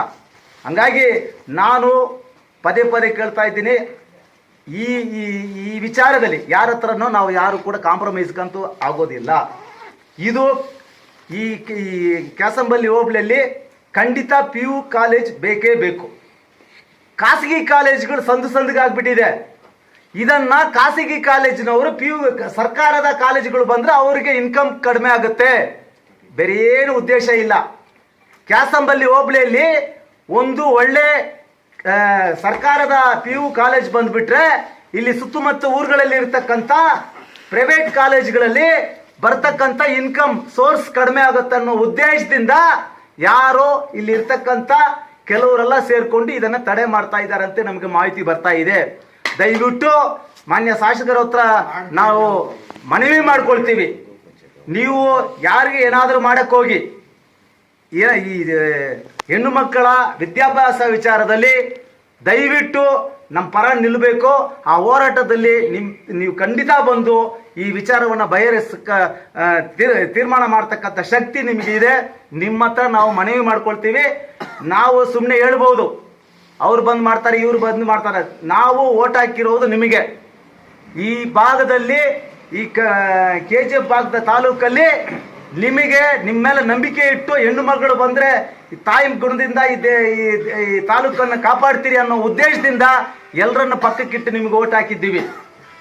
Speaker 6: ಹಂಗಾಗಿ ನಾನು ಪದೇ ಪದೇ ಕೇಳ್ತಾ ಇದ್ದೀನಿ. ಈ ಈ ಈ ವಿಚಾರದಲ್ಲಿ ಯಾರ ಹತ್ರನೂ ನಾವು ಯಾರು ಕೂಡ ಕಾಂಪ್ರಮೈಸ್ಕಂತೂ ಆಗೋದಿಲ್ಲ. ಇದು ಈ ಈ ಕ್ಯಾಸಂಬಲ್ಲಿ ಹೋಬ್ಳಲ್ಲಿ ಖಂಡಿತ ಪಿ ಯು ಕಾಲೇಜ್ ಬೇಕೇ ಬೇಕು. ಖಾಸಗಿ ಕಾಲೇಜ್ಗಳು ಸಂದು ಸಂದಿಗಾಗ್ಬಿಟ್ಟಿದೆ ಇದನ್ನ ಖಾಸಗಿ ಕಾಲೇಜಿನವರು ಪಿ ಯು ಸರ್ಕಾರದ ಕಾಲೇಜುಗಳು ಬಂದ್ರೆ ಅವರಿಗೆ ಇನ್ಕಮ್ ಕಡಿಮೆ ಆಗುತ್ತೆ. ಬೇರೆ ಏನು ಉದ್ದೇಶ ಇಲ್ಲ. ಕ್ಯಾಸಂಬಲ್ಲಿ ಹೋಬಳಿಯಲ್ಲಿ ಒಂದು ಒಳ್ಳೆ ಸರ್ಕಾರದ ಪಿ ಯು ಕಾಲೇಜ್ ಬಂದ್ಬಿಟ್ರೆ ಇಲ್ಲಿ ಸುತ್ತಮುತ್ತ ಊರುಗಳಲ್ಲಿ ಇರ್ತಕ್ಕಂಥ ಪ್ರೈವೇಟ್ ಕಾಲೇಜ್ಗಳಲ್ಲಿ ಬರ್ತಕ್ಕಂಥ ಇನ್ಕಮ್ ಸೋರ್ಸ್ ಕಡಿಮೆ ಆಗುತ್ತೆ ಅನ್ನೋ ಉದ್ದೇಶದಿಂದ ಯಾರೋ ಇಲ್ಲಿ ಇರ್ತಕ್ಕಂಥ ಕೆಲವರೆಲ್ಲ ಸೇರ್ಕೊಂಡು ಇದನ್ನ ತಡೆ ಮಾಡ್ತಾ ಅಂತ ನಮಗೆ ಮಾಹಿತಿ ಬರ್ತಾ ಇದೆ. ದಯವಿಟ್ಟು ಮಾನ್ಯ ಶಾಸಕರ ಹತ್ರ ನಾವು ಮನವಿ ಮಾಡ್ಕೊಳ್ತೀವಿ. ನೀವು ಯಾರಿಗೆ ಏನಾದರೂ ಮಾಡಕ್ ಹೋಗಿ. ಈ ಹೆಣ್ಣು ಮಕ್ಕಳ ವಿದ್ಯಾಭ್ಯಾಸ ವಿಚಾರದಲ್ಲಿ ದಯವಿಟ್ಟು ನಮ್ಮ ಪರ ನಿಲ್ಲಬೇಕು ಆ ಹೋರಾಟದಲ್ಲಿ ನಿಮ್, ನೀವು ಖಂಡಿತ ಬಂದು ಈ ವಿಚಾರವನ್ನು ತೀರ್ ತೀರ್ಮಾನ ಮಾಡ್ತಕ್ಕಂಥ ಶಕ್ತಿ ನಿಮಗೆ ಇದೆ. ನಿಮ್ಮ ಹತ್ರ ನಾವು ಮನವಿ ಮಾಡ್ಕೊಳ್ತೀವಿ. ನಾವು ಸುಮ್ಮನೆ ಹೇಳ್ಬೋದು. ಅವ್ರು ಬಂದ್ ಮಾಡ್ತಾರೆ, ಇವ್ರು ಬಂದ್ ಮಾಡ್ತಾರೆ. ನಾವು ಓಟ್ ಹಾಕಿರೋದು ನಿಮಗೆ. ಈ ಭಾಗದಲ್ಲಿ, ಈ ಕೆ ಜಿ ಎಫ್ ಭಾಗದ ತಾಲೂಕಲ್ಲಿ ನಿಮಗೆ ನಿಮ್ಮ ಮೇಲೆ ನಂಬಿಕೆ ಇಟ್ಟು ಹೆಣ್ಣು ಮಗಳು ಬಂದ್ರೆ ತಾಯಿ ಗುಣದಿಂದ ಈ ತಾಲೂಕನ್ನು ಕಾಪಾಡ್ತೀರಿ ಅನ್ನೋ ಉದ್ದೇಶದಿಂದ ಎಲ್ಲರನ್ನ ಪಕ್ಕಕ್ಕಿಟ್ಟು ನಿಮ್ಗೆ ಓಟ್ ಹಾಕಿದ್ದೀವಿ.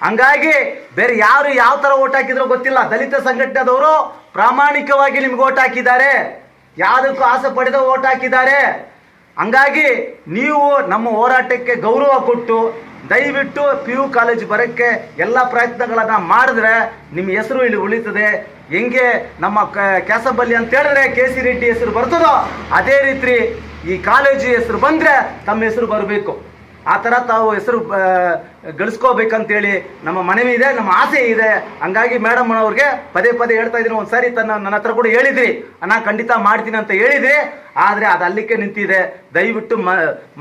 Speaker 6: ಹಂಗಾಗಿ ಬೇರೆ ಯಾರು ಯಾವ ತರ ಓಟ್ ಹಾಕಿದ್ರೋ ಗೊತ್ತಿಲ್ಲ. ದಲಿತ ಸಂಘಟನೆದವರು ಪ್ರಾಮಾಣಿಕವಾಗಿ ನಿಮ್ಗೆ ಓಟ್ ಹಾಕಿದ್ದಾರೆ. ಯಾವುದಕ್ಕೂ ಆಸೆ ಪಡೆದ ಓಟ್ ಹಾಕಿದ್ದಾರೆ. ಹಂಗಾಗಿ ನೀವು ನಮ್ಮ ಹೋರಾಟಕ್ಕೆ ಗೌರವ ಕೊಟ್ಟು, ದಯವಿಟ್ಟು ಪಿ ಯು ಕಾಲೇಜ್ ಬರೋಕ್ಕೆ ಎಲ್ಲ ಪ್ರಯತ್ನಗಳನ್ನು ಮಾಡಿದ್ರೆ ನಿಮ್ಮ ಹೆಸರು ಇಲ್ಲಿ ಉಳಿತದೆ. ಹೆಂಗೆ ನಮ್ಮ ಕ್ಯಾಸಬಲ್ಲಿ ಅಂತ ಹೇಳಿದ್ರೆ ಕೆ ಸಿ ರೆಡ್ಡಿ ಹೆಸರು ಬರ್ತದೋ ಅದೇ ರೀತಿ ಈ ಕಾಲೇಜು ಹೆಸರು ಬಂದರೆ ತಮ್ಮ ಹೆಸರು ಬರಬೇಕು. ಆ ಥರ ತಾವು ಹೆಸರು ಗಳಿಸ್ಕೋಬೇಕಂತೇಳಿ ನಮ್ಮ ಮನವಿ ಇದೆ, ನಮ್ಮ ಆಸೆ ಇದೆ. ಹಂಗಾಗಿ ಮೇಡಮ್ ಅವ್ರಿಗೆ ಪದೇ ಪದೇ ಹೇಳ್ತಾ ಇದ್ದೀನಿ, ಒಂದ್ಸಾರಿ ತನ್ನ, ನನ್ನ ಹತ್ರ ಕೂಡ ಹೇಳಿದ್ರಿ. ಅಣ್ಣ, ಖಂಡಿತ ಮಾಡ್ತೀನಿ ಅಂತ ಹೇಳಿದ್ರಿ. ಆದರೆ ಅದು ಅಲ್ಲಿಗೆ ನಿಂತಿದೆ. ದಯವಿಟ್ಟು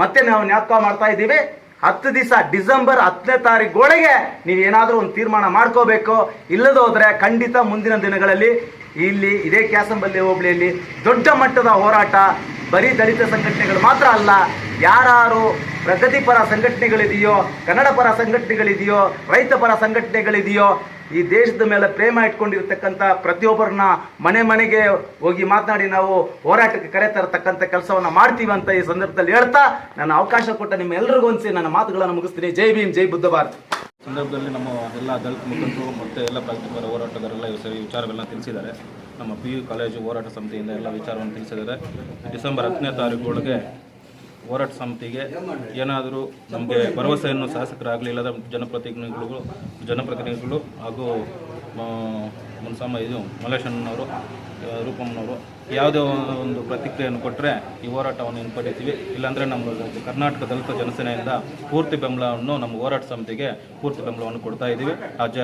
Speaker 6: ಮತ್ತೆ ನಾವು ಜ್ಞಾಪಕ ಮಾಡ್ತಾ ಇದ್ದೀವಿ. ಹತ್ತು ದಿವಸ, ಡಿಸೆಂಬರ್ ಹತ್ತನೇ ತಾರೀಕೊಳಗೆ ನೀವು ಏನಾದರೂ ಒಂದು ತೀರ್ಮಾನ ಮಾಡ್ಕೋಬೇಕು. ಇಲ್ಲದೋದ್ರೆ ಖಂಡಿತ ಮುಂದಿನ ದಿನಗಳಲ್ಲಿ ಇಲ್ಲಿ ಇದೇ ಕ್ಯಾಸಂಬಲ್ಲಿ ಹೋಬಳಿಯಲ್ಲಿ ದೊಡ್ಡ ಮಟ್ಟದ ಹೋರಾಟ. ಬರೀ ದಲಿತ ಸಂಘಟನೆಗಳು ಮಾತ್ರ ಅಲ್ಲ ಯಾರು ಪ್ರಗತಿಪರ ಸಂಘಟನೆಗಳಿದೆಯೋ, ಕನ್ನಡ ಪರ ಸಂಘಟನೆಗಳಿದೆಯೋ, ರೈತ ಪರ ಸಂಘಟನೆಗಳಿದೆಯೋ, ಈ ದೇಶದ ಮೇಲೆ ಪ್ರೇಮ ಇಟ್ಕೊಂಡಿರ್ತಕ್ಕಂಥ ಪ್ರತಿಯೊಬ್ಬರನ್ನ ಮನೆ ಮನೆಗೆ ಹೋಗಿ ಮಾತನಾಡಿ ನಾವು ಹೋರಾಟಕ್ಕೆ ಕರೆ ತರತಕ್ಕಂಥ ಕೆಲಸವನ್ನ ಮಾಡ್ತೀವಿ ಅಂತ ಈ ಸಂದರ್ಭದಲ್ಲಿ ಹೇಳ್ತಾ ನಾನು ಅವಕಾಶ ಕೊಟ್ಟ ನಿಮ್ಮ ಎಲ್ರಿಗೂ ಹೊಂದಿಸಿ ನನ್ನ ಮಾತುಗಳನ್ನು ಮುಗಿಸ್ತೀನಿ. ಜೈ ಭೀಮ್, ಜೈ ಬುದ್ಧ ಭಾರತ್.
Speaker 7: ಸಂದರ್ಭದಲ್ಲಿ ನಮ್ಮ ಎಲ್ಲ ದಲಿತ ಮುಖಂಡರು ಮತ್ತು ಎಲ್ಲ ಪ್ರಗತಿಪರ ಹೋರಾಟಗಾರರೆಲ್ಲ ಈ ವಿಚಾರಗಳನ್ನ ತಿಳಿಸಿದ್ದಾರೆ. ನಮ್ಮ ಪಿ ಯು ಕಾಲೇಜು ಹೋರಾಟ ಸಮಿತಿಯಿಂದ ಎಲ್ಲ ವಿಚಾರವನ್ನು ತಿಳಿಸಿದ್ದಾರೆ. ಡಿಸೆಂಬರ್ ಹತ್ತನೇ ತಾರೀಕು ಒಳಗೆ ಹೋರಾಟ ಸಮಿತಿಗೆ ಏನಾದರೂ ನಮಗೆ ಭರವಸೆಯನ್ನು ಶಾಸಕರಾಗಲಿ ಇಲ್ಲದ ಜನಪ್ರತಿನಿಧಿಗಳು ಜನಪ್ರತಿನಿಧಿಗಳು ಹಾಗೂ ಮುನ್ಸಮ್ಮ ಇದು ಮಲ್ಲೇಶಣ್ಣನವರು ಆ, ರೂಪಮ್ಮನವರು ಯಾವುದೇ ಒಂದು ಪ್ರತಿಕ್ರಿಯೆಯನ್ನು ಕೊಟ್ಟರೆ ಈ ಹೋರಾಟವನ್ನು ಹಿಂಪಡಿತೀವಿ. ಇಲ್ಲಾಂದರೆ ನಮ್ಮ ಕರ್ನಾಟಕ ದಲಿತ ಜನಸೇನೆಯಿಂದ ಪೂರ್ತಿ ಬೆಂಬಲವನ್ನು ನಮ್ಮ ಹೋರಾಟ ಸಮಿತಿಗೆ ಪೂರ್ತಿ ಬೆಂಬಲವನ್ನು ಕೊಡ್ತಾ ಇದ್ದೀವಿ. ಆ ಜ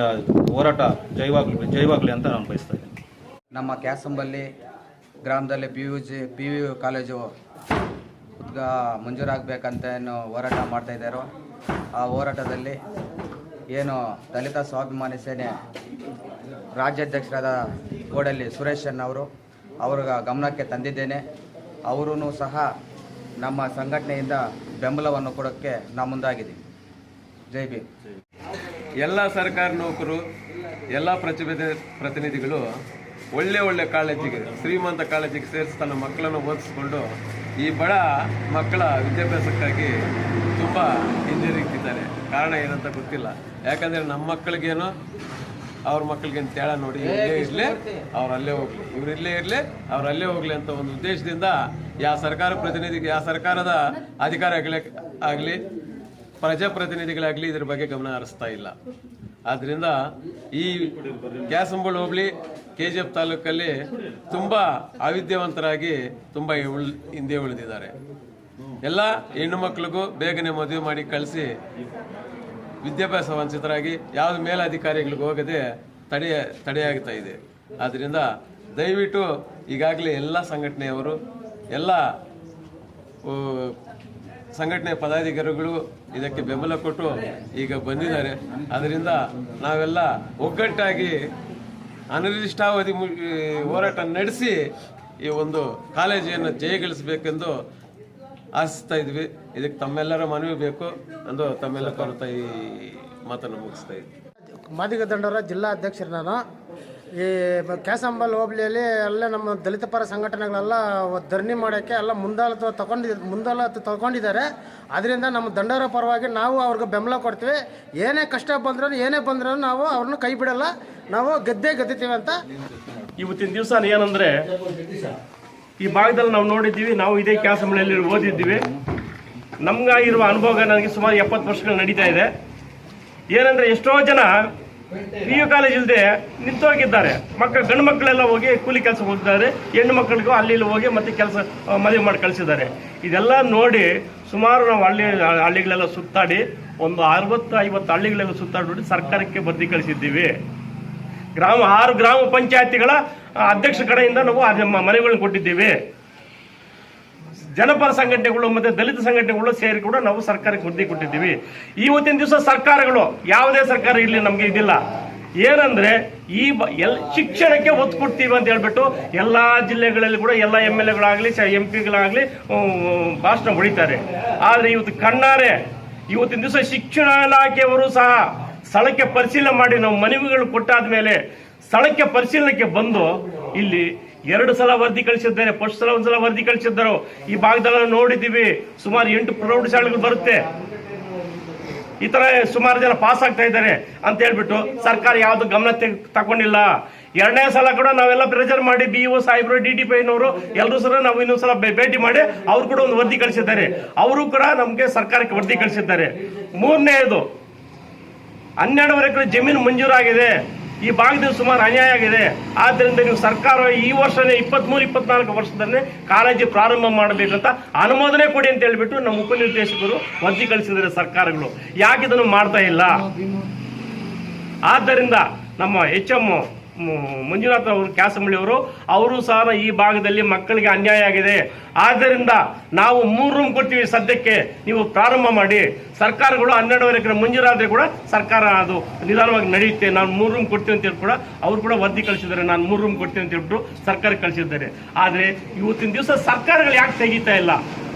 Speaker 7: ಹೋರಾಟ ಜೈವಾಗ್ಲಿ ಜೈವಾಗಲಿ ಅಂತ ನಾನು ಬಯಸ್ತಾ ಇದ್ದೀನಿ.
Speaker 8: ನಮ್ಮ ಕ್ಯಾಸಂಬಲ್ಲಿ ಗ್ರಾಮದಲ್ಲಿ P U G P U college ಮಂಜೂರಾಗಬೇಕಂತ ಏನು ಹೋರಾಟ ಮಾಡ್ತಾ ಇದ್ದಾರೋ, ಆ ಹೋರಾಟದಲ್ಲಿ ಏನು ದಲಿತ ಸ್ವಾಭಿಮಾನಿ ಸೇನೆ ರಾಜ್ಯಾಧ್ಯಕ್ಷರಾದ ಕೋಡಲ್ಲಿ ಸುರೇಶನ್ ಅವರು ಅವ್ರ ಗಮನಕ್ಕೆ ತಂದಿದ್ದೇನೆ. ಅವರೂ ಸಹ ನಮ್ಮ ಸಂಘಟನೆಯಿಂದ ಬೆಂಬಲವನ್ನು ಕೊಡೋಕ್ಕೆ ನಾ ಮುಂದಾಗಿದ್ದೀವಿ. ಜೈ ಬಿ
Speaker 9: ಎಲ್ಲ ಸರ್ಕಾರಿ ನೌಕರು, ಎಲ್ಲ ಪ್ರತಿಭೆ ಪ್ರತಿನಿಧಿಗಳು ಒಳ್ಳೆ ಒಳ್ಳೆ ಕಾಲೇಜಿಗೆ, ಶ್ರೀಮಂತ ಕಾಲೇಜಿಗೆ ಸೇರಿಸಿ ತನ್ನ ಮಕ್ಕಳನ್ನು ಓದಿಸ್ಕೊಂಡು ಈ ಬಡ ಮಕ್ಕಳ ವಿದ್ಯಾಭ್ಯಾಸಕ್ಕಾಗಿ ತುಂಬ ಹಿಂಜರಿತಿದ್ದಾರೆ ಕಾರಣ ಏನಂತ ಗೊತ್ತಿಲ್ಲ. ಯಾಕಂದರೆ ನಮ್ಮ ಮಕ್ಕಳಿಗೇನು ಅವ್ರ ಮಕ್ಕಳಿಗೇನು ತೇಳ ನೋಡಿ ಇಲ್ಲೇ ಇರಲಿ ಅವ್ರು ಅಲ್ಲೇ ಹೋಗ್ಲಿ ಇವ್ರು ಇಲ್ಲೇ ಇರಲಿ ಅವ್ರು ಅಲ್ಲೇ ಹೋಗ್ಲಿ ಅಂತ ಒಂದು ಉದ್ದೇಶದಿಂದ ಯಾವ ಸರ್ಕಾರ ಪ್ರತಿನಿಧಿಗೆ ಯಾವ ಸರ್ಕಾರದ ಅಧಿಕಾರಿಗಳೇ ಆಗಲಿ ಪ್ರಜಾಪ್ರತಿನಿಧಿಗಳಾಗಲಿ ಇದ್ರ ಬಗ್ಗೆ ಗಮನ ಹರಿಸ್ತಾ ಇಲ್ಲ. ಆದ್ದರಿಂದ ಈ ಕ್ಯಾಸಂಬಳ ಹೋಬಳಿ ಕೆ ಜಿ ಎಫ್ ತಾಲೂಕಲ್ಲಿ ತುಂಬ ಅವಿದ್ಯಾವಂತರಾಗಿ ತುಂಬ ಹಿಂದೆ ಉಳಿದಿದ್ದಾರೆ. ಎಲ್ಲ ಹೆಣ್ಣು ಮಕ್ಕಳಿಗೂ ಬೇಗನೆ ಮದುವೆ ಮಾಡಿ ಕಳಿಸಿ ವಿದ್ಯಾಭ್ಯಾಸ ವಂಚಿತರಾಗಿ ಯಾವ್ದು ಮೇಲಧಿಕಾರಿಗಳಿಗೆ ಹೋಗದೆ ತಡೆಯ ತಡೆಯಾಗ್ತಾ ಇದೆ. ಆದ್ದರಿಂದ ದಯವಿಟ್ಟು ಈಗಾಗಲೇ ಎಲ್ಲ ಸಂಘಟನೆಯವರು, ಎಲ್ಲ ಸಂಘಟನೆ ಪದಾಧಿಕಾರಿಗಳು ಇದಕ್ಕೆ ಬೆಂಬಲ ಕೊಟ್ಟು ಈಗ ಬಂದಿದ್ದಾರೆ. ಅದರಿಂದ ನಾವೆಲ್ಲ ಒಗ್ಗಟ್ಟಾಗಿ ಅನಿರ್ದಿಷ್ಟಾವಧಿ ಹೋರಾಟ ನಡೆಸಿ ಈ ಒಂದು ಕಾಲೇಜನ್ನು ಜಯಗಳಿಸಬೇಕೆಂದು ಆಶಿಸ್ತಾ ಇದ್ವಿ. ಇದಕ್ಕೆ ತಮ್ಮೆಲ್ಲರ ಮನವಿ ಬೇಕು ಎಂದು ತಮ್ಮೆಲ್ಲ ಕೊರತ ಈ ಮಾತನ್ನು ಮುಗಿಸ್ತಾ ಇದ್ವಿ.
Speaker 5: ಮಾದಿಗ ದಂಡರ ಜಿಲ್ಲಾ ಅಧ್ಯಕ್ಷರು ನಾನು. ಈ ಕ್ಯಾಸಂಬಲ್ ಹೋಬಳಿಯಲ್ಲಿ ಎಲ್ಲ ನಮ್ಮ ದಲಿತ ಪರ ಸಂಘಟನೆಗಳೆಲ್ಲ ಧರಣಿ ಮಾಡೋಕ್ಕೆ ಎಲ್ಲ ಮುಂದಾಳತ್ವ ತಗೊಂಡಿ ಮುಂದಾಳತ್ವ ತಗೊಂಡಿದ್ದಾರೆ. ಅದರಿಂದ ನಮ್ಮ ದಂಡರ ಪರವಾಗಿ ನಾವು ಅವ್ರಿಗೆ ಬೆಂಬಲ ಕೊಡ್ತೀವಿ. ಏನೇ ಕಷ್ಟ ಬಂದ್ರೂ, ಏನೇ ಬಂದ್ರೂ ನಾವು ಅವ್ರನ್ನ ಕೈ ಬಿಡಲ್ಲ. ನಾವು ಗದ್ದೆ ಗದ್ದೀವಿ ಅಂತ.
Speaker 10: ಇವತ್ತಿನ ದಿವಸ ಏನಂದ್ರೆ, ಈ ಭಾಗದಲ್ಲಿ ನಾವು ನೋಡಿದ್ದೀವಿ, ನಾವು ಇದೇ ಕ್ಯಾಸಂಬಳಿಯಲ್ಲಿ ಓದಿದ್ದೀವಿ. ನಮ್ಗಾಗಿರುವ ಅನುಭವ ನನಗೆ ಸುಮಾರು ಎಪ್ಪತ್ತು ವರ್ಷಗಳು ನಡೀತಾ ಇದೆ. ಏನಂದ್ರೆ, ಎಷ್ಟೋ ಜನ ಪಿ ಯು ಕಾಲೇಜ್ ಇಲ್ಲದೆ ನಿಂತೋಗಿದ್ದಾರೆ. ಮಕ್ಕಳು ಗಂಡು ಮಕ್ಕಳೆಲ್ಲ ಹೋಗಿ ಕೂಲಿ ಕೆಲಸ ಹೋಗಿದ್ದಾರೆ ಹೆಣ್ಣು ಮಕ್ಕಳಿಗೂ ಅಲ್ಲಿ ಇಲ್ಲಿ ಹೋಗಿ ಮತ್ತೆ ಕೆಲಸ ಮದುವೆ ಮಾಡಿ ಕಳಿಸಿದ್ದಾರೆ. ಇದೆಲ್ಲ ನೋಡಿ ಸುಮಾರು ನಾವು ಹಳ್ಳಿ, ಹಳ್ಳಿಗಳೆಲ್ಲ ಸುತ್ತಾಡಿ, ಒಂದು ಅರವತ್ತು ಐವತ್ತು ಹಳ್ಳಿಗಳೆಲ್ಲ ಸುತ್ತಾಡಿ ಸರ್ಕಾರಕ್ಕೆ ಬರ್ದಿ ಕಳಿಸಿದ್ದೀವಿ. ಗ್ರಾಮ ಆರು ಗ್ರಾಮ ಪಂಚಾಯತಿಗಳ ಅಧ್ಯಕ್ಷ ಕಡೆಯಿಂದ ನಾವು ಮನವಿಗಳನ್ನು ಕೊಟ್ಟಿದ್ದೇವೆ. ಜನಪರ ಸಂಘಟನೆಗಳು ಮತ್ತೆ ದಲಿತ ಸಂಘಟನೆಗಳು ಸೇರಿ ಕೂಡ ನಾವು ಸರ್ಕಾರಕ್ಕೆ ವರದಿ ಕೊಟ್ಟಿದ್ದೀವಿ. ಇವತ್ತಿನ ದಿವಸ ಸರ್ಕಾರಗಳು, ಯಾವುದೇ ಸರ್ಕಾರ ಇಲ್ಲಿ ನಮಗೆ ಇದಿಲ್ಲ. ಏನಂದ್ರೆ, ಈ ಎಲ್, ಶಿಕ್ಷಣಕ್ಕೆ ಒತ್ತು ಕೊಡ್ತೀವಿ ಅಂತ ಹೇಳ್ಬಿಟ್ಟು ಎಲ್ಲಾ ಜಿಲ್ಲೆಗಳಲ್ಲಿ ಕೂಡ ಎಲ್ಲ ಎಂ ಎಲ್ ಎಗಳಾಗಲಿ ಎಂ ಪಿಗಳಾಗಲಿ ಭಾಷಣ ಹೊಡಿತಾರೆ. ಆದ್ರೆ ಇವತ್ತು ಕಣ್ಣಾರೆ, ಇವತ್ತಿನ ದಿವಸ ಶಿಕ್ಷಣ ಇಲಾಖೆಯವರು ಸಹ ಸ್ಥಳಕ್ಕೆ ಪರಿಶೀಲನೆ ಮಾಡಿ ನಾವು ಮನವಿಗಳು ಕೊಟ್ಟಾದ್ಮೇಲೆ ಸ್ಥಳಕ್ಕೆ ಪರಿಶೀಲನೆಗೆ ಬಂದು ಇಲ್ಲಿ ಎರಡು ಸಲ ವರದಿ ಕಳಿಸಿದ್ದಾರೆ, ಫಸ್ಟ್ ಸಲ ಒಂದ್ಸಲ ವರದಿ ಕಳಿಸಿದ್ದರು. ಈ ಭಾಗದಲ್ಲ ನೋಡಿದ್ದೀವಿ, ಸುಮಾರು ಎಂಟು ಪ್ರೌಢಶಾಲೆಗಳು ಬರುತ್ತೆ. ಈ ತರ ಸುಮಾರು ಜನ ಪಾಸ್ ಆಗ್ತಾ ಇದ್ದಾರೆ ಅಂತ ಹೇಳ್ಬಿಟ್ಟು ಸರ್ಕಾರ ಯಾವ್ದು ಗಮನ ತೆಗ್- ತಗೊಂಡಿಲ್ಲ. ಎರಡನೇ ಸಲ ಕೂಡ ನಾವೆಲ್ಲ ಪ್ರೆಜರ್ ಮಾಡಿ ಬಿ ಓ ಸಾಹೇಬರು ಡಿ ಟಿ ಪೈನವರು ಎಲ್ಲರೂ ಸಹ ನಾವು ಇನ್ನೊಂದು ಸಲ ಭೇಟಿ ಮಾಡಿ ಅವ್ರು ಕೂಡ ಒಂದು ವರದಿ ಕಳಿಸಿದ್ದಾರೆ. ಅವರು ಕೂಡ ನಮಗೆ ಸರ್ಕಾರಕ್ಕೆ ವರದಿ ಕಳಿಸಿದ್ದಾರೆ. ಮೂರನೇದು ಹನ್ನೆರಡುವರೆ ಎಕರೆ ಜಮೀನು ಮಂಜೂರಾಗಿದೆ. ಈ ಭಾಗದಲ್ಲಿ ಸುಮಾರು ಅನ್ಯಾಯ ಆಗಿದೆ. ಆದ್ದರಿಂದ ನೀವು ಸರ್ಕಾರ ಈ ವರ್ಷನೇ ಇಪ್ಪತ್ಮೂರು ಇಪ್ಪತ್ನಾಲ್ಕು ವರ್ಷದಲ್ಲೇ ಕಾಲೇಜು ಪ್ರಾರಂಭ ಮಾಡಬೇಕಂತ ಅನುಮೋದನೆ ಕೊಡಿ ಅಂತ ಹೇಳಿಬಿಟ್ಟು ನಮ್ಮ ಉಪನಿರ್ದೇಶಕರು ವರದಿ ಕಳಿಸಿದ್ದಾರೆ ಸರ್ಕಾರಗಳು. ಯಾಕೆ ಇದನ್ನು ಮಾಡ್ತಾ ಇಲ್ಲ? ಆದ್ದರಿಂದ ನಮ್ಮ ಎಚ್ ಎಂ ಮಂಜುನಾಥ್ ಅವರು ಕ್ಯಾಸಮಳ್ಳಿ ಅವರು ಅವರು ಸಹ ಈ ಭಾಗದಲ್ಲಿ ಮಕ್ಕಳಿಗೆ ಅನ್ಯಾಯ ಆಗಿದೆ. ಆದ್ದರಿಂದ ನಾವು ಮೂರು ರೂಮ್ ಕೊಡ್ತೀವಿ ಸದ್ಯಕ್ಕೆ. ನೀವು ಪ್ರಾರಂಭ ಮಾಡಿ. ಸರ್ಕಾರಗಳು ಹನ್ನೆರಡುವರೆ ಎಕರೆ ಮಂಜೂರಾದ್ರೆ ಕೂಡ ಸರ್ಕಾರ ಅದು ನಿಧಾನವಾಗಿ ನಡೆಯುತ್ತೆ. ನಾನು ಮೂರು ರೂಮ್ ಕೊಡ್ತೀವಿ ಅಂತ ಹೇಳಿ ಕೂಡ ಅವರು ಕೂಡ ವರದಿ ಕಳಿಸಿದ್ದಾರೆ. ನಾನು ಮೂರು ರೂಮ್ ಕೊಡ್ತೀನಿ ಅಂತ ಹೇಳ್ಬಿಟ್ಟು ಸರ್ಕಾರಕ್ಕೆ ಕಳಿಸಿದ್ದಾರೆ. ಆದರೆ ಇವತ್ತಿನ ದಿವಸ ಸರ್ಕಾರಗಳು ಯಾಕೆ ತೆಗೀತಾ ಇಲ್ಲ?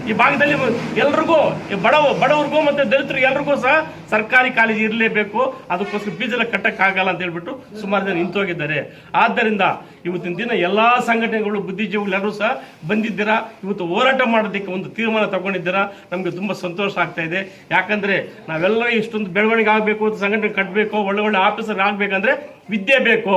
Speaker 10: ಈ ಭಾಗದಲ್ಲಿ ಎಲ್ರಿಗೂ ಬಡವ ಬಡವರಿಗೂ ಮತ್ತೆ ದಲಿತರು ಎಲ್ರಿಗೂ ಸಹ ಸರ್ಕಾರಿ ಕಾಲೇಜು ಇರಲೇಬೇಕು. ಅದಕ್ಕೋಸ್ಕರ ಬೀಜಲ ಕಟ್ಟಕ್ಕಾಗಲ್ಲ ಅಂತ ಹೇಳ್ಬಿಟ್ಟು ಸುಮಾರು ಜನ ನಿಂತೋಗಿದ್ದಾರೆ. ಆದ್ದರಿಂದ ಇವತ್ತಿನ ದಿನ ಎಲ್ಲಾ ಸಂಘಟನೆಗಳು, ಬುದ್ಧಿಜೀವಿಗಳು ಎಲ್ಲರೂ ಸಹ ಬಂದಿದ್ದೀರಾ? ಇವತ್ತು ಹೋರಾಟ ಮಾಡೋದಕ್ಕೆ ಒಂದು ತೀರ್ಮಾನ ತಗೊಂಡಿದ್ದೀರಾ? ನಮಗೆ ತುಂಬಾ ಸಂತೋಷ ಆಗ್ತಾ ಇದೆ. ಯಾಕಂದ್ರೆ ನಾವೆಲ್ಲ ಇಷ್ಟೊಂದು ಬೆಳವಣಿಗೆ ಆಗಬೇಕು, ಸಂಘಟನೆ ಕಟ್ಟಬೇಕು ಒಳ್ಳೆ ಒಳ್ಳೆ ಆಫೀಸರ್ ಆಗ್ಬೇಕಂದ್ರೆ ವಿದ್ಯೆ ಬೇಕು.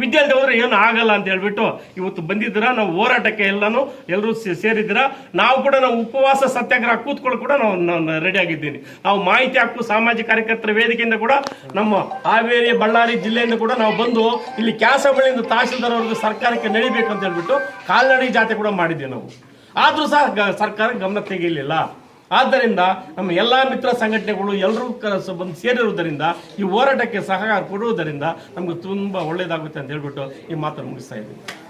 Speaker 10: ವಿದ್ಯಾರ್ಥಿ ಹೋದ್ರೆ ಏನು ಆಗಲ್ಲ ಅಂತ ಹೇಳ್ಬಿಟ್ಟು ಇವತ್ತು ಬಂದಿದ್ದೀರಾ, ನಾವು ಹೋರಾಟಕ್ಕೆ ಎಲ್ಲಾನು ಎಲ್ಲರೂ ಸೇರಿದ್ದೀರಾ, ನಾವು ಕೂಡ ನಾವು ಉಪವಾಸ ಸತ್ಯಾಗ್ರಹ ಕೂತ್ಕೊಳ್ಳಿ ಕೂಡ ನಾವು ನಾನು ರೆಡಿ ಆಗಿದ್ದೀನಿ. ನಾವು ಮಾಹಿತಿ ಹಕ್ಕು ಸಾಮಾಜಿಕ ಕಾರ್ಯಕರ್ತರ ವೇದಿಕೆಯಿಂದ ಕೂಡ ನಮ್ಮ ಹಾವೇರಿ, ಬಳ್ಳಾರಿ ಜಿಲ್ಲೆಯಿಂದ ಕೂಡ ನಾವು ಬಂದು ಇಲ್ಲಿ ಕ್ಯಾಸಬಳ್ಳಿಯಿಂದ ತಹಶೀಲ್ದಾರ್ ಅವ್ರಿಗೆ ಸರ್ಕಾರಕ್ಕೆ ನಡಿಬೇಕು ಅಂತ ಹೇಳ್ಬಿಟ್ಟು ಕಾಲ್ನಡಿ ಜಾತೆ ಕೂಡ ಮಾಡಿದ್ದೀವಿ ನಾವು. ಆದರೂ ಸಹ ಸರ್ಕಾರ ಗಮನ ತೆಗೆಯಲಿಲ್ಲ. ಆದ್ದರಿಂದ ನಮ್ಮ ಎಲ್ಲ ಮಿತ್ರ ಸಂಘಟನೆಗಳು ಎಲ್ಲರೂ ಕ- ಬಂದು ಸೇರಿರುವುದರಿಂದ, ಈ ಹೋರಾಟಕ್ಕೆ ಸಹಕಾರ ಕೊಡುವುದರಿಂದ ನಮಗೆ ತುಂಬ ಒಳ್ಳೆಯದಾಗುತ್ತೆ ಅಂತ ಹೇಳ್ಬಿಟ್ಟು ಈ ಮಾತನ್ನು ಮುಗಿಸ್ತಾ ಇದ್ದೀನಿ.